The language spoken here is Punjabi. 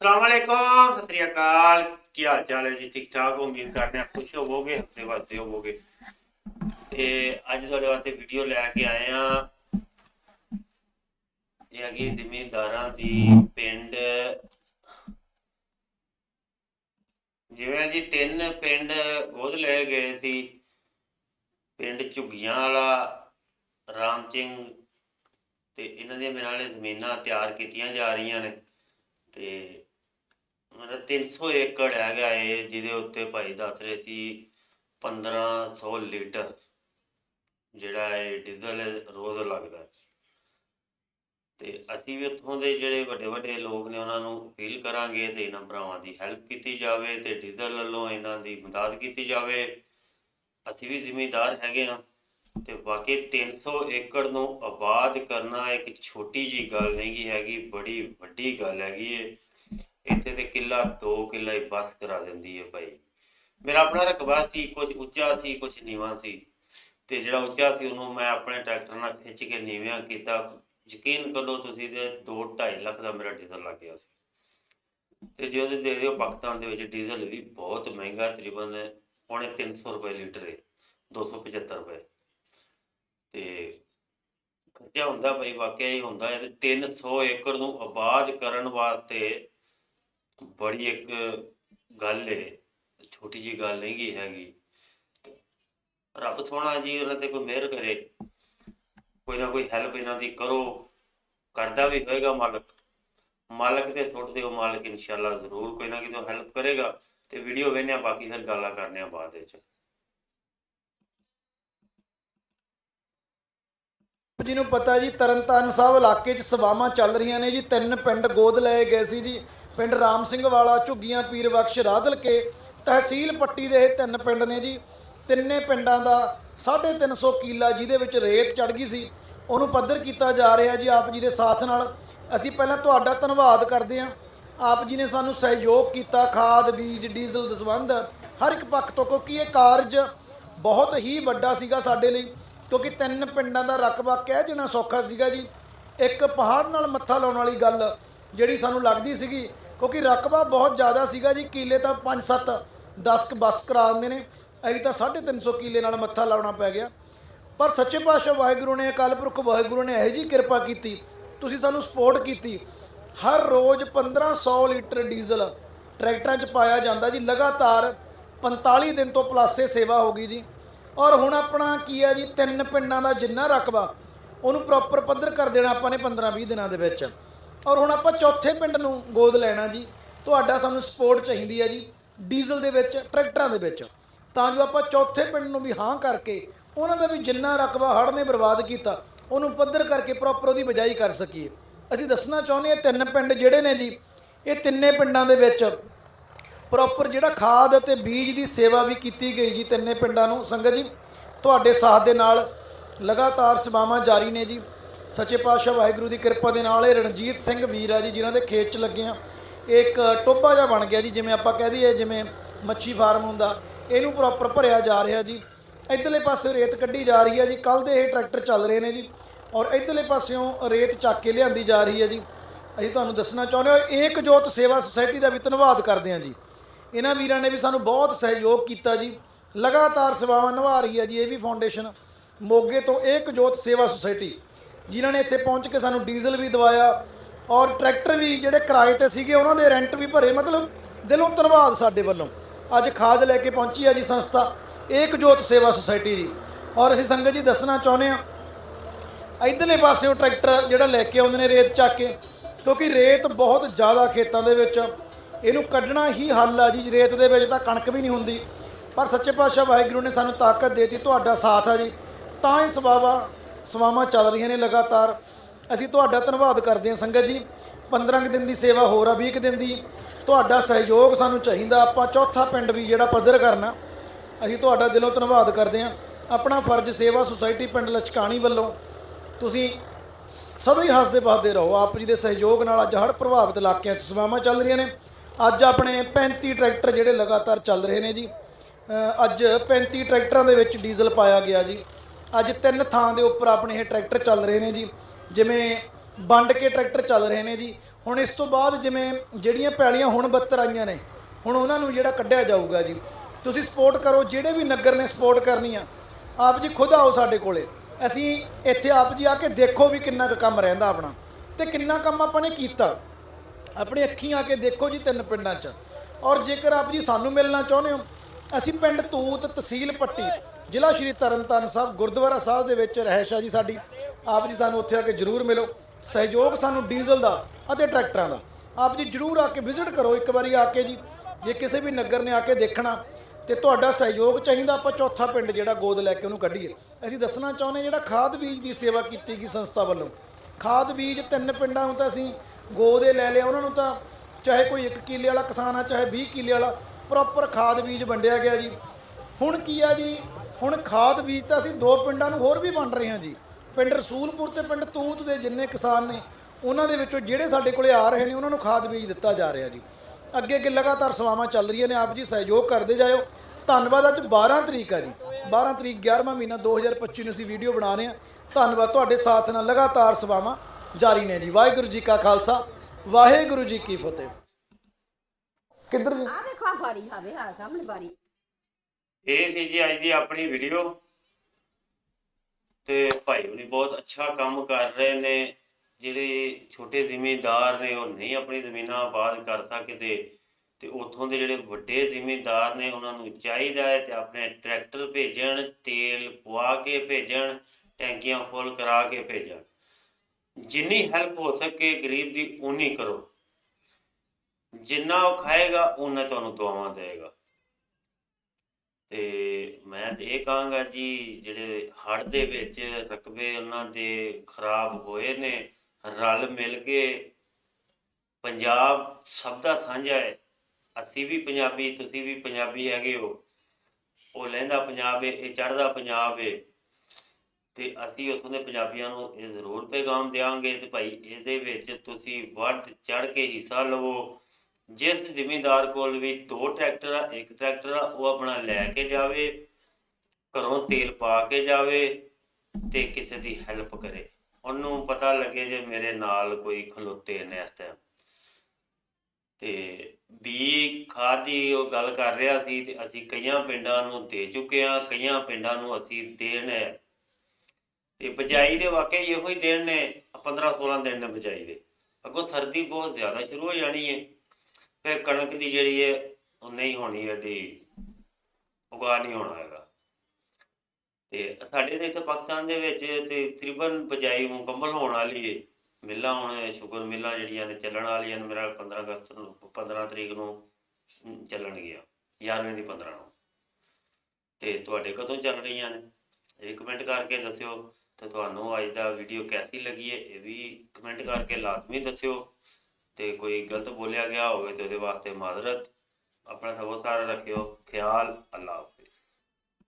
ਅਸਲਾਮ ਵਾਲੇਕੁਮ ਸਤਿ ਸ੍ਰੀ ਅਕਾਲ। ਕੀ ਹਾਲ ਚਾਲ ਹੈ ਜੀ? ਠੀਕ ਠਾਕ ਉਮੀਦ ਕਰਦੇ ਹਾਂ ਖੁਸ਼ ਹੋਵੋਗੇ? ਹਫ਼ਤੇ ਵਾਸਤੇ ਹੋਵੋਗੇ? ਤੇ ਅੱਜ ਤੁਹਾਡੇ ਵਾਸਤੇ ਵੀਡੀਓ ਲੈ ਕੇ ਆਏ ਆ ਇਹ ਹੈਗੀ ਜ਼ਿਮੀਂਦਾਰਾਂ ਦੀ ਪਿੰਡ। ਜਿਵੇਂ ਜੀ ਤਿੰਨ ਪਿੰਡ ਗੋਦ ਲਏ ਗਏ ਸੀ। ਪਿੰਡ ਝੁੱਗੀਆਂ ਵਾਲਾ, ਰਾਮ ਸਿੰਘ ਤੇ ਇਹਨਾਂ ਦੀਆਂ ਮੇਰੇ ਨਾਲ ਜ਼ਮੀਨਾਂ ਤਿਆਰ ਕੀਤੀਆਂ ਜਾ ਰਹੀਆਂ ਨੇ। ਤੇ 300 ਏਕੜ ਹੈਗਾ ਏ ਜਿਹਦੇ ਉੱਤੇ ਭਾਈ ਦੱਸ ਰਹੇ ਸੀ 1500 ਲੀਟਰ ਜਿਹੜਾ ਇਹ ਡੀਜ਼ਲ ਰੋਜ਼ ਲੱਗਦਾ ਤੇ ਅਸੀਂ ਵੀ ਉੱਥੋਂ ਦੇ ਜਿਹੜੇ ਵੱਡੇ ਵੱਡੇ ਲੋਕ ਨੇ, ਉਹਨਾਂ ਨੂੰ ਅਪੀਲ ਕਰਾਂਗੇ ਤੇ ਇਹਨਾਂ ਭਰਾਵਾਂ ਦੀ ਹੈਲਪ ਕੀਤੀ ਜਾਵੇ ਤੇ ਡੀਜ਼ਲ ਵੱਲੋਂ ਇਹਨਾਂ ਦੀ ਮਦਦ ਕੀਤੀ ਜਾਵੇ। ਅਸੀਂ ਵੀ ਜ਼ਿਮੀਂਦਾਰ ਹੈਗੇ ਆ ਤੇ ਵਾਕਈ 300 ਏਕੜ ਨੂੰ ਆਬਾਦ ਕਰਨਾ ਇੱਕ ਛੋਟੀ ਜੀ ਗੱਲ ਨਹੀਂ ਹੈਗੀ, ਬੜੀ ਵੱਡੀ ਗੱਲ ਹੈਗੀ ਏ। ਇੱਥੇ ਤੇ ਕਿੱਲਾ ਦੋ ਕਿੱਲਾ ਹੀ ਬਸ ਕਰਾ ਦਿੰਦੀ ਹੈ ਭਾਈ। ਮੇਰਾ ਆਪਣਾ ਰਕਬਾ ਸੀ ਕੁਝ ਉੱਚਾ ਸੀ ਕੁਝ ਨੀਵਾਂ ਸੀ। ਤੇ ਜਿਹੜਾ ਉੱਚਾ ਸੀ ਉਹਨੂੰ ਮੈਂ ਆਪਣੇ ਟਰੈਕਟਰ ਨਾਲ ਖਿੱਚ ਕੇ ਨੀਵਿਆਂ ਕੀਤਾ। ਯਕੀਨ ਕਰੋ ਤੁਸੀਂ ਤੇ 2.5 ਲੱਖ ਦਾ ਮੇਰਾ ਡੀਜ਼ਲ ਲੱਗ ਗਿਆ ਸੀ। ਤੇ ਜੇ ਉਹਦੇ ਦੇਖਦੇ ਹੋ ਪਾਕਿਸਤਾਨ ਦੇ ਵਿੱਚ ਡੀਜ਼ਲ ਵੀ ਬਹੁਤ ਮਹਿੰਗਾ ਹੈ, ਤਕਰੀਬਨ ਪੌਣੇ 300 ਰੁਪਏ ਲੀਟਰ ਹੈ 275 ਰੁਪਏ। ਤੇ ਖਰਚਾ ਹੁੰਦਾ ਭਾਈ ਵਾਕਿਆ ਹੀ ਹੁੰਦਾ ਹੈ। ਤੇ 300 ਏਕੜ ਨੂੰ ਆਬਾਦ ਕਰਨ ਵਾਸਤੇ ਬੜੀ ਇੱਕ ਗੱਲ ਹੈ ਛੋਟੀ ਜੀ ਗੱਲ ਨਹੀਂ ਗੀ ਹੈਗੀ। ਰੱਬ ਸੋਹਣਾ ਜੀ, ਉਹਨਾਂ ਤੇ ਕੋਈ ਮਿਹਰ ਕਰੇ, ਕੋਈ ਨਾ ਕੋਈ ਹੈਲਪ ਇਹਨਾਂ ਦੀ ਕਰੋ, ਕਰਦਾ ਵੀ ਹੋਏਗਾ ਮਾਲਕ। ਮਾਲਕ ਤੇ ਸੁੱਟ ਦਿਓ ਮਾਲਕ, ਇਨਸ਼ਾਅੱਲਾ ਜ਼ਰੂਰ ਕੋਈ ਨਾ ਕਿਤੋਂ ਹੈਲਪ ਕਰੇਗਾ, ਤੇ ਵੀਡੀਓ ਵੇਖਨੇ ਆ ਬਾਕੀ ਫਿਰ ਗੱਲਾਂ ਕਰਨੇ ਆ ਬਾਅਦ ਵਿੱਚ। ਜੀ ਪਤਾ ਜੀ ਤਰਨਤਾਰਨ ਸਾਹਿਬ ਇਲਾਕੇ 'ਚ ਸਭਾਵਾਂ ਚੱਲ ਰਹੀਆਂ ਨੇ ਜੀ, ਤਿੰਨ ਪਿੰਡ ਗੋਦ ਲਏ ਗਏ ਸੀ ਜੀ। ਪਿੰਡ ਰਾਮ ਸਿੰਘ ਵਾਲਾ ਝੁੱਗੀਆਂ ਪੀਰ ਬਖਸ਼ ਰਾਦਲ ਕੇ ਤਹਿਸੀਲ ਪੱਟੀ ਦੇ ਇਹ ਤਿੰਨ ਪਿੰਡ ਨੇ ਜੀ। ਤਿੰਨੇ ਪਿੰਡਾਂ ਦਾ 350 ਕਿੱਲਾ ਜਿਹਦੇ ਵਿੱਚ ਰੇਤ ਚੜ ਗਈ ਸੀ। ਉਹਨੂੰ ਪੱਧਰ ਕੀਤਾ ਜਾ ਰਿਹਾ ਜੀ ਆਪ ਜੀ ਦੇ ਸਾਥ ਨਾਲ। ਅਸੀਂ ਪਹਿਲਾਂ ਤੁਹਾਡਾ ਧੰਨਵਾਦ ਕਰਦੇ ਹਾਂ। ਆਪ ਜੀ ਨੇ ਸਾਨੂੰ ਸਹਿਯੋਗ ਕੀਤਾ ਖਾਦ, ਬੀਜ, ਡੀਜ਼ਲ ਦੇ ਸੰਬੰਧ। ਹਰ ਇੱਕ ਪੱਖ ਤੋਂ ਕਿਉਂਕਿ ਇਹ ਕਾਰਜ ਬਹੁਤ ਹੀ ਵੱਡਾ ਸੀਗਾ ਸਾਡੇ ਲਈ। ਕਿਉਂਕਿ ਤਿੰਨ ਪਿੰਡਾਂ ਦਾ ਰਕਬਾ ਕਹਿ ਦੇਣਾ ਸੌਖਾ ਸੀਗਾ ਜੀ। ਇੱਕ ਪਹਾੜ ਨਾਲ ਮੱਥਾ ਲਾਉਣ ਵਾਲੀ ਗੱਲ ਜਿਹੜੀ ਸਾਨੂੰ ਲੱਗਦੀ ਸੀਗੀ। ਕਿਉਂਕਿ ਰਕਬਾ ਬਹੁਤ ਜ਼ਿਆਦਾ ਸੀਗਾ ਜੀ, ਕਿੱਲੇ ਤਾਂ 5-7 10 ਕ ਬਸ ਕਰਾ ਦਿੰਦੇ ਨੇ। ਅਸੀਂ ਤਾਂ 350 ਕਿਲੇ ਨਾਲ ਮੱਥਾ ਲਾਉਣਾ ਪੈ ਗਿਆ। ਪਰ ਸੱਚੇ ਪਾਤਸ਼ਾਹ ਵਾਹਿਗੁਰੂ ਨੇ, ਅਕਾਲ ਪੁਰਖ ਵਾਹਿਗੁਰੂ ਨੇ ਇਹੋ ਜੀ ਕਿਰਪਾ ਕੀਤੀ। ਤੁਸੀਂ ਸਾਨੂੰ ਸਪੋਰਟ ਕੀਤੀ। ਹਰ ਰੋਜ਼ 1500 ਲੀਟਰ ਡੀਜ਼ਲ ਟਰੈਕਟਰਾਂ 'ਚ ਪਾਇਆ ਜਾਂਦਾ ਜੀ। ਲਗਾਤਾਰ 45 ਦਿਨ ਤੋਂ ਪਲੱਸੇ ਸੇਵਾ ਹੋ ਗਈ ਜੀ। ਔਰ ਹੁਣ ਆਪਣਾ ਕੀ ਹੈ ਜੀ, ਤਿੰਨ ਪਿੰਡਾਂ ਦਾ ਜਿੰਨਾ ਰਕਬਾ, ਉਹਨੂੰ ਪ੍ਰੋਪਰ ਪੱਧਰ ਕਰ ਦੇਣਾ ਆਪਾਂ ਨੇ 15-20 ਦਿਨਾਂ ਦੇ ਵਿੱਚ। ਔਰ ਹੁਣ ਆਪਾਂ ਚੌਥੇ ਪਿੰਡ ਨੂੰ ਗੋਦ ਲੈਣਾ ਜੀ। ਤੁਹਾਡਾ ਸਾਨੂੰ ਸਪੋਰਟ ਚਾਹੀਦੀ ਹੈ ਜੀ ਡੀਜ਼ਲ ਦੇ ਵਿੱਚ, ਟਰੈਕਟਰਾਂ ਦੇ ਵਿੱਚ। ਤਾਂ ਜੋ ਆਪਾਂ ਚੌਥੇ ਪਿੰਡ ਨੂੰ ਵੀ ਹਾਂ ਕਰਕੇ ਉਹਨਾਂ ਦਾ ਵੀ ਜਿੰਨਾ ਰਕਬਾ ਹੜ੍ਹ ਨੇ ਬਰਬਾਦ ਕੀਤਾ, ਉਹਨੂੰ ਪੱਧਰ ਕਰਕੇ ਪ੍ਰੋਪਰ ਉਹਦੀ ਬਜਾਈ ਕਰ ਸਕੀਏ। ਅਸੀਂ ਦੱਸਣਾ ਚਾਹੁੰਦੇ ਹਾਂ ਤਿੰਨ ਪਿੰਡ ਜਿਹੜੇ ਨੇ ਜੀ, ਇਹ ਤਿੰਨੇ ਪਿੰਡਾਂ ਦੇ ਵਿੱਚ ਪ੍ਰੋਪਰ ਜਿਹੜਾ ਖਾਦ ਅਤੇ ਬੀਜ ਦੀ ਸੇਵਾ ਵੀ ਕੀਤੀ ਗਈ ਜੀ ਤਿੰਨੇ ਪਿੰਡਾਂ ਨੂੰ। ਸੰਗਤ ਜੀ, ਤੁਹਾਡੇ ਸਾਥ ਦੇ ਨਾਲ ਲਗਾਤਾਰ ਸੇਵਾਵਾਂ ਜਾਰੀ ਨੇ ਜੀ। ਸੱਚੇ ਪਾਤਸ਼ਾਹ ਵਾਹਿਗੁਰੂ ਦੀ ਕਿਰਪਾ ਦੇ ਨਾਲ ਇਹ ਰਣਜੀਤ ਸਿੰਘ ਵੀਰ ਆ ਜੀ, ਜਿਨ੍ਹਾਂ ਦੇ ਖੇਤ 'ਚ ਲੱਗੇ ਆ। ਇਹ ਇੱਕ ਟੋਭਾ ਜਿਹਾ ਬਣ ਗਿਆ ਜੀ, ਜਿਵੇਂ ਆਪਾਂ ਕਹਿ ਦਈਏ, ਜਿਵੇਂ ਮੱਛੀ ਫਾਰਮ ਹੁੰਦਾ। ਇਹਨੂੰ ਪ੍ਰੋਪਰ ਭਰਿਆ ਜਾ ਰਿਹਾ ਜੀ। ਇੱਧਰਲੇ ਪਾਸੇ ਰੇਤ ਕੱਢੀ ਜਾ ਰਹੀ ਹੈ ਜੀ। ਕੱਲ ਦੇ ਇਹ ਟਰੈਕਟਰ ਚੱਲ ਰਹੇ ਨੇ ਜੀ। ਔਰ ਇੱਧਰਲੇ ਪਾਸਿਓਂ ਰੇਤ ਚੱਕ ਕੇ ਲਿਆਂਦੀ ਜਾ ਰਹੀ ਹੈ ਜੀ। ਅਸੀਂ ਤੁਹਾਨੂੰ ਦੱਸਣਾ ਚਾਹੁੰਦੇ ਹਾਂ ਔਰ ਏਕ ਜੋਤ ਸੇਵਾ ਸੁਸਾਇਟੀ ਦਾ ਵੀ ਧੰਨਵਾਦ ਕਰਦੇ ਹਾਂ ਜੀ। ਇਹਨਾਂ ਵੀਰਾਂ ਨੇ ਵੀ ਸਾਨੂੰ ਬਹੁਤ ਸਹਿਯੋਗ ਕੀਤਾ ਜੀ। ਲਗਾਤਾਰ ਸੇਵਾਵਾਂ ਨਿਭਾ ਰਹੀ ਹੈ ਜੀ, ਇਹ ਵੀ ਫਾਊਂਡੇਸ਼ਨ। ਮੋਗੇ ਤੋਂ ਏਕ ਜੋਤ ਸੇਵਾ ਸੁਸਾਇਟੀ। ਜਿਨ੍ਹਾਂ ਨੇ ਇੱਥੇ ਪਹੁੰਚ ਕੇ ਸਾਨੂੰ ਡੀਜ਼ਲ ਵੀ ਦਵਾਇਆ ਔਰ ਟਰੈਕਟਰ ਵੀ ਜਿਹੜੇ ਕਿਰਾਏ ਤੇ ਸੀਗੇ, ਉਹਨਾਂ ਦੇ ਰੈਂਟ ਵੀ ਭਰੇ। ਮਤਲਬ ਦਿਲੋਂ ਧੰਨਵਾਦ ਸਾਡੇ ਵੱਲੋਂ। ਅੱਜ ਖਾਦ ਲੈ ਕੇ ਪਹੁੰਚੀ ਹੈ ਜੀ ਸੰਸਥਾ ਏਕ ਜੋਤ ਸੇਵਾ ਸੁਸਾਇਟੀ ਜੀ। ਔਰ ਅਸੀਂ ਸੰਗਤ ਜੀ ਦੱਸਣਾ ਚਾਹੁੰਦੇ ਹਾਂ, ਇਧਰਲੇ ਪਾਸਿਓਂ ਟਰੈਕਟਰ ਜਿਹੜਾ ਲੈ ਕੇ ਆਉਂਦੇ ਨੇ ਰੇਤ ਚੱਕ ਕੇ, ਕਿਉਂਕਿ ਰੇਤ ਬਹੁਤ ਜ਼ਿਆਦਾ ਖੇਤਾਂ ਦੇ ਵਿੱਚ ਇਹਨੂੰ ਕੱਢਣਾ ਹੀ ਹੱਲ ਆ ਜੀ, ਰੇਤ ਦੇ ਵਿੱਚ ਤਾਂ ਕਣਕ ਵੀ ਨਹੀਂ ਹੁੰਦੀ। ਪਰ ਸੱਚੇ ਪਾਤਸ਼ਾਹ ਵਾਹਿਗੁਰੂ ਨੇ ਸਾਨੂੰ ਤਾਕਤ ਦੇਤੀ, ਤੁਹਾਡਾ ਸਾਥ ਆ ਜੀ। ਤਾਂ ਹੀ ਸਵਾਵਾ ਸਵਾਵਾਂ ਚੱਲ ਰਹੀਆਂ ਨੇ ਲਗਾਤਾਰ। ਅਸੀਂ ਤੁਹਾਡਾ ਧੰਨਵਾਦ ਕਰਦੇ ਹਾਂ ਸੰਗਤ ਜੀ। 15 ਕੁ ਦਿਨ ਦੀ ਸੇਵਾ ਹੋਰ ਆ 20 ਕੁ ਦਿਨ ਦੀ। ਤੁਹਾਡਾ ਸਹਿਯੋਗ ਸਾਨੂੰ ਚਾਹੀਦਾ। ਆਪਾਂ ਚੌਥਾ ਪਿੰਡ ਵੀ ਜਿਹੜਾ ਪੱਧਰ ਕਰਨਾ, ਅਸੀਂ ਤੁਹਾਡਾ ਦਿਲੋਂ ਧੰਨਵਾਦ ਕਰਦੇ ਹਾਂ। ਆਪਣਾ ਫਰਜ਼ ਸੇਵਾ ਸੁਸਾਇਟੀ ਪਿੰਡ ਲਚਕਾਣੀ ਵੱਲੋਂ। ਤੁਸੀਂ ਸਦਾ ਹੀ ਹੱਸਦੇ ਵੱਸਦੇ ਰਹੋ। ਆਪ ਜੀ ਦੇ ਸਹਿਯੋਗ ਨਾਲ ਅੱਜ ਹੜ੍ਹ ਪ੍ਰਭਾਵਿਤ ਇਲਾਕਿਆਂ 'ਚ ਸੇਵਾਵਾਂ ਚੱਲ ਰਹੀਆਂ ਨੇ। ਅੱਜ ਆਪਣੇ 35 ਟਰੈਕਟਰ ਜਿਹੜੇ ਲਗਾਤਾਰ ਚੱਲ ਰਹੇ ਨੇ ਜੀ। ਅੱਜ 35 ਟਰੈਕਟਰਾਂ ਦੇ ਵਿੱਚ ਡੀਜ਼ਲ ਪਾਇਆ ਗਿਆ ਜੀ। ਅੱਜ ਤਿੰਨ ਥਾਂ ਦੇ ਉੱਪਰ ਆਪਣੇ ਇਹ ਟਰੈਕਟਰ ਚੱਲ ਰਹੇ ਨੇ ਜੀ। ਜਿਵੇਂ ਵੰਡ ਕੇ ਟਰੈਕਟਰ ਚੱਲ ਰਹੇ ਨੇ ਜੀ। ਹੁਣ ਇਸ ਤੋਂ ਬਾਅਦ ਜਿਵੇਂ ਜਿਹੜੀਆਂ ਪੈਲੀਆਂ ਹੁਣ ਬੱਤਰ ਆਈਆਂ ਨੇ, ਹੁਣ ਉਹਨਾਂ ਨੂੰ ਜਿਹੜਾ ਕੱਢਿਆ ਜਾਊਗਾ ਜੀ। ਤੁਸੀਂ ਸਪੋਰਟ ਕਰੋ, ਜਿਹੜੇ ਵੀ ਨਗਰ ਨੇ ਸਪੋਰਟ ਕਰਨੀ ਆ, ਆਪ ਜੀ ਖੁਦ ਆਓ ਸਾਡੇ ਕੋਲੇ। ਅਸੀਂ ਇੱਥੇ ਆਪ ਜੀ ਆ ਕੇ ਦੇਖੋ ਵੀ ਕਿੰਨਾ ਕੁ ਕੰਮ ਰਹਿੰਦਾ ਆਪਣਾ। ਤੇ ਕਿੰਨਾ ਕੰਮ ਆਪਾਂ ਨੇ ਕੀਤਾ। ਆਪਣੀ ਅੱਖੀਂ ਆ ਕੇ ਦੇਖੋ ਜੀ ਤਿੰਨ ਪਿੰਡਾਂ 'ਚ। ਔਰ ਜੇਕਰ ਆਪ ਜੀ ਸਾਨੂੰ ਮਿਲਣਾ ਚਾਹੁੰਦੇ ਹੋ, ਅਸੀਂ ਪਿੰਡ ਤੂਤ ਤਹਿਸੀਲ ਪੱਟੀ ਜ਼ਿਲ੍ਹਾ ਸ਼੍ਰੀ ਤਰਨਤਾਰਨ ਸਾਹਿਬ, ਗੁਰਦੁਆਰਾ ਸਾਹਿਬ ਦੇ ਵਿੱਚ ਰਹਿਸ਼ ਆ ਜੀ ਸਾਡੀ। ਆਪ ਜੀ ਸਾਨੂੰ ਉੱਥੇ ਆ ਕੇ ਜਰੂਰ ਮਿਲੋ। ਸਹਿਯੋਗ ਸਾਨੂੰ ਡੀਜ਼ਲ ਦਾ ਅਤੇ ਟਰੈਕਟਰਾਂ ਦਾ। ਆਪ ਜੀ ਜਰੂਰ ਆ ਕੇ ਵਿਜ਼ਿਟ ਕਰੋ, ਇੱਕ ਵਾਰੀ ਆ ਕੇ ਜੀ। ਜੇ ਕਿਸੇ ਵੀ ਨਗਰ ਨੇ ਆ ਕੇ ਦੇਖਣਾ, ਤੇ ਤੁਹਾਡਾ ਸਹਿਯੋਗ ਚਾਹੀਦਾ, ਆਪਾਂ ਚੌਥਾ ਪਿੰਡ ਜਿਹੜਾ ਗੋਦ ਲੈ ਕੇ ਉਹਨੂੰ ਕੱਢੀਏ। ਅਸੀਂ ਦੱਸਣਾ ਚਾਹੁੰਦੇ ਜਿਹੜਾ ਖਾਦ ਬੀਜ ਦੀ ਸੇਵਾ ਕੀਤੀ ਗਈ ਸੰਸਥਾ ਵੱਲੋਂ। ਖਾਦ ਬੀਜ ਤਿੰਨ ਪਿੰਡਾਂ ਨੂੰ ਤਾਂ ਅਸੀਂ ਗੋਦੇ ਲੈ ਲਿਆ, ਉਹਨਾਂ ਨੂੰ ਤਾਂ ਚਾਹੇ ਕੋਈ 1 ਕਿੱਲੇ ਵਾਲਾ ਕਿਸਾਨ ਆ, ਚਾਹੇ 20 ਕਿੱਲੇ ਵਾਲਾ ਪ੍ਰੋਪਰ ਖਾਦ ਬੀਜ ਵੰਡਿਆ ਗਿਆ ਜੀ। ਹੁਣ ਕੀ ਆ ਜੀ ਹੁਣ ਖਾਦ ਬੀਜ ਤਾਂ ਅਸੀਂ ਦੋ ਪਿੰਡਾਂ ਨੂੰ ਹੋਰ ਵੀ ਵੰਡ ਰਹੇ ਹਾਂ ਜੀ। ਪਿੰਡ ਰਸੂਲਪੁਰ ਤੇ ਪਿੰਡ ਤੂਤ ਦੇ ਜਿੰਨੇ ਕਿਸਾਨ ਨੇ, ਉਹਨਾਂ ਦੇ ਵਿੱਚੋਂ ਜਿਹੜੇ ਸਾਡੇ ਕੋਲੇ ਆ ਰਹੇ ਨੇ, ਉਹਨਾਂ ਨੂੰ ਖਾਦ ਬੀਜ ਦਿੱਤਾ ਜਾ ਰਿਹਾ ਜੀ। ਅੱਗੇ ਅੱਗੇ ਲਗਾਤਾਰ ਸੇਵਾਵਾਂ ਚੱਲ ਰਹੀਆਂ ਨੇ, ਆਪ ਜੀ ਸਹਿਯੋਗ ਕਰਦੇ ਜਾਇਓ। ਧੰਨਵਾਦ, ਅੱਜ 12 ਤਰੀਕ ਆ ਜੀ। 12 ਤਰੀਕ 11ਵਾਂ ਮਹੀਨਾ 2025 ਨੂੰ ਅਸੀਂ ਵੀਡੀਓ ਬਣਾ ਰਹੇ ਹਾਂ। ਧੰਨਵਾਦ, ਤੁਹਾਡੇ ਸਾਥ ਨਾਲ ਲਗਾਤਾਰ ਸੇਵਾਵਾਂ ਜਾਰੀ ਨੇ ਜੀ। ਵਾਹਿਗੁਰੂ ਜੀ ਕਾ ਖਾਲਸਾ, ਵਾਹਿਗੁਰੂ ਜੀ ਕੀ ਫਤਿਹ। ਕਿੱਧਰ ਜੀ? ਆ ਵੇਖੋ ਬਾਰੀ ਆਵੇ ਆ ਸਾਹਮਣੇ ਬਾਰੀ। ਇਹ ਸੀ ਜੀ ਅੱਜ ਦੀ ਆਪਣੀ ਵੀਡੀਓ ਤੇ ਭਾਈ ਹੁਣੀ ਬਹੁਤ ਅੱਛਾ ਕੰਮ ਕਰ ਰਹੇ ਨੇ, ਜਿਹੜੇ ਛੋਟੇ ਜ਼ਿਮੀਂਦਾਰ ਨੇ ਉਹ ਨਹੀਂ ਆਪਣੀ ਜ਼ਮੀਨਾਂ ਆਬਾਦ ਕਰ ਸਕਦੇ ਤੇ ਉੱਥੋਂ ਦੇ ਜਿਹੜੇ ਵੱਡੇ ਜ਼ਿਮੀਂਦਾਰ ਨੇ ਉਹਨਾਂ ਨੂੰ ਚਾਹੀਦਾ ਹੈ ਤੇ ਆਪਣੇ ਟਰੈਕਟਰ ਭੇਜਣ, ਤੇਲ ਪਵਾ ਕੇ ਭੇਜਣ, ਟੈਂਕੀਆਂ ਫੁੱਲ ਕਰਾ ਕੇ ਭੇਜਣ। ਜਿੰਨੀ ਹੈਲਪ ਹੋ ਸਕੇ ਗਰੀਬ ਦੀ ਉਨੀ ਕਰੋ। ਜਿੰਨਾ ਉਹ ਖਾਏਗਾ ਉਨਾ ਤੁਹਾਨੂੰ ਦੁਆਵਾਂ ਦੇਗਾ ਤੇ ਮੈਂ ਤੇ ਇਹ ਕਹਾਂਗਾ ਜੀ, ਜਿਹੜੇ ਹੜ੍ਹ ਦੇ ਵਿੱਚ ਰਕਬੇ ਉਹਨਾਂ ਦੇ ਖਰਾਬ ਹੋਏ ਨੇ, ਰਲ ਮਿਲ ਕੇ ਪੰਜਾਬ ਸਭ ਦਾ ਸਾਂਝਾ ਹੈ। ਅਸੀਂ ਵੀ ਪੰਜਾਬੀ, ਤੁਸੀਂ ਵੀ ਪੰਜਾਬੀ ਹੈਗੇ ਹੋ। ਉਹ ਲਹਿੰਦਾ ਪੰਜਾਬ ਏ, ਇਹ ਚੜ੍ਹਦਾ ਪੰਜਾਬ ਏ। ਤੇ ਅਸੀਂ ਉੱਥੋਂ ਦੇ ਪੰਜਾਬੀਆਂ ਨੂੰ ਇਹ ਜ਼ਰੂਰ ਪੈਗਾਮ ਦੇਵਾਂਗੇ ਤੇ ਭਾਈ ਇਹਦੇ ਵਿੱਚ ਤੁਸੀਂ ਵੱਧ ਚੜ ਕੇ ਹਿੱਸਾ ਲਵੋ। ਜਿਸ ਜ਼ਿਮੀਂਦਾਰ ਕੋਲ ਵੀ ਦੋ ਟਰੈਕਟਰ ਆ, ਇੱਕ ਟਰੈਕਟਰ ਆ, ਉਹ ਆਪਣਾ ਲੈ ਕੇ ਜਾਵੇ, ਘਰੋਂ ਤੇਲ ਪਾ ਕੇ ਜਾਵੇ ਤੇ ਕਿਸੇ ਦੀ ਹੈਲਪ ਕਰੇ। ਉਹਨੂੰ ਪਤਾ ਲੱਗੇ ਜੇ ਮੇਰੇ ਨਾਲ ਕੋਈ ਖਲੋਤੇ ਨੇ ਇਸ ਟਾਈਮ ਤੇ ਵੀ ਖਾਦ ਦੀ ਉਹ ਗੱਲ ਕਰ ਰਿਹਾ ਸੀ ਤੇ ਅਸੀਂ ਕਈਆਂ ਪਿੰਡਾਂ ਨੂੰ ਦੇ ਚੁੱਕੇ ਆ ਕਈਆਂ ਪਿੰਡਾਂ ਨੂੰ ਅਸੀਂ ਦੇਣ ਹੈ। ਤੇ ਬਜਾਈ ਦੇ ਵਾਕਈ ਇਹੋ ਹੀ ਦੇਣ ਨੇ 15 16 ਦਿਨ ਨੇ ਬਜਾਈ ਦੇ। ਅੱਗੋਂ ਸਰਦੀ ਬਹੁਤ ਜ਼ਿਆਦਾ ਸ਼ੁਰੂ ਹੋ ਜਾਣੀ ਹੈ। ਫਿਰ ਕਣਕ ਦੀ ਜਿਹੜੀ ਹੈ, ਉਹ ਨਹੀਂ ਹੋਣੀ ਐਡੀ ਉਗਾ ਨਹੀਂ ਹੋਣਾ ਹੈਗਾ। ਤੇ ਸਾਡੇ ਦੇ ਇੱਥੇ ਪਾਕਿਸਤਾਨ ਦੇ ਵਿੱਚ ਤੇ ਤਕਰੀਬਨ ਬਜਾਈ ਮੁਕੰਮਲ ਹੋਣ ਵਾਲੀ ਹੈ ਮਿੱਲਾਂ ਹੁਣ ਸ਼ੂਗਰ ਮਿੱਲਾਂ ਜਿਹੜੀਆਂ ਨੇ ਚੱਲਣ ਵਾਲੀਆਂ ਨੇ, ਮੇਰਾ 15 ਅਗਸਤ ਨੂੰ 15 ਤਰੀਕ ਨੂੰ ਚੱਲਣਗੀਆਂ 11ਵੇਂ ਦੀ 15 ਨੂੰ। ਤੇ ਤੁਹਾਡੇ ਕਦੋਂ ਚੱਲ ਰਹੀਆਂ ਨੇ? ਇਹ ਕਮੈਂਟ ਕਰਕੇ ਦੱਸਿਓ। ਤੇ ਤੁਹਾਨੂੰ ਅੱਜ ਦਾ ਵੀਡੀਓ ਕੈਸੀ ਲੱਗੀ ਹੈ ਇਹ ਵੀ ਕਮੈਂਟ ਕਰਕੇ ਲਾਜ਼ਮੀ ਦੱਸਿਓ। ਤੇ ਕੋਈ ਗਲਤ ਬੋਲਿਆ ਗਿਆ ਹੋਵੇ ਤੇ ਉਹਦੇ ਵਾਸਤੇ ਮਾਜ਼ਰਤ ਆਪਣਾ ਸਭੋ ਸਾਰਾ ਰੱਖਿਓ, ਖਿਆਲ, ਅੱਲਾਹ।